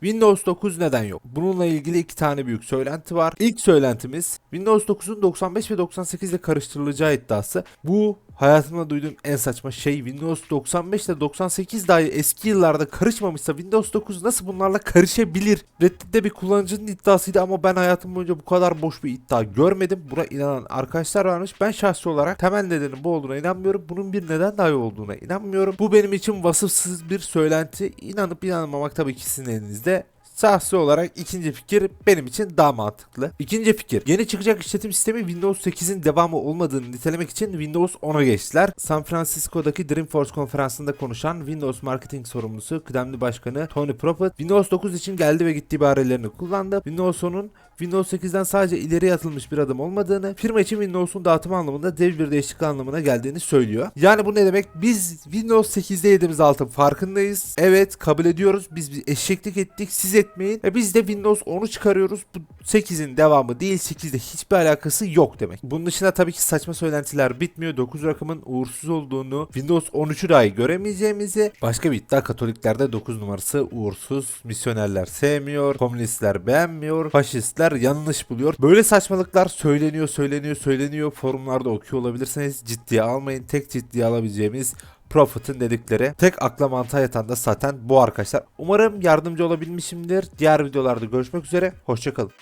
Windows 9 neden yok? Bununla ilgili iki tane büyük söylenti var. İlk söylentimiz Windows 9'un 95 ve 98 ile karıştırılacağı iddiası. Bu hayatımda duyduğum en saçma şey Windows 95 ile 98 dahi eski yıllarda karışmamışsa Windows 9 nasıl bunlarla karışabilir? Reddit'te bir kullanıcının iddiasıydı ama ben hayatım boyunca bu kadar boş bir iddia görmedim. Buna inanan arkadaşlar varmış. Ben şahsi olarak temel nedenin bu olduğuna inanmıyorum. Bunun bir neden dahi olduğuna inanmıyorum. Bu benim için vasıfsız bir söylenti. İnanıp inanmamak tabii ki sizin elinizde. Şahsi olarak ikinci fikir benim için daha mantıklı. İkinci fikir. Yeni çıkacak işletim sistemi Windows 8'in devamı olmadığını nitelemek için Windows 10'a geçtiler. San Francisco'daki Dreamforce konferansında konuşan Windows marketing sorumlusu kıdemli başkanı Tony Prophet Windows 9 için geldi ve gitti ibarelerini kullandı. Windows 10'un Windows 8'den sadece ileriye atılmış bir adım olmadığını, firma için Windows'un dağıtımı anlamında dev bir değişiklik anlamına geldiğini söylüyor. Yani bu ne demek? Biz Windows 8'de yediğimiz altın farkındayız. Evet kabul ediyoruz. Biz bir eşeklik ettik. Siz etmeyin. Ve biz de Windows 10'u çıkarıyoruz. Bu 8'in devamı değil. 8'de hiçbir alakası yok demek. Bunun dışında tabii ki saçma söylentiler bitmiyor. 9 rakamın uğursuz olduğunu, Windows 13'ü dahi göremeyeceğimizi, başka bir iddia Katoliklerde 9 numarası uğursuz, misyonerler sevmiyor, komünistler beğenmiyor, faşistler yanlış buluyor. Böyle saçmalıklar söyleniyor, söyleniyor, söyleniyor. Forumlarda okuyor olabilirsiniz. Ciddiye almayın. Tek ciddiye alabileceğimiz Prophet'ın dedikleri. Tek akla mantığa yatan da zaten bu arkadaşlar. Umarım yardımcı olabilmişimdir. Diğer videolarda görüşmek üzere. Hoşçakalın.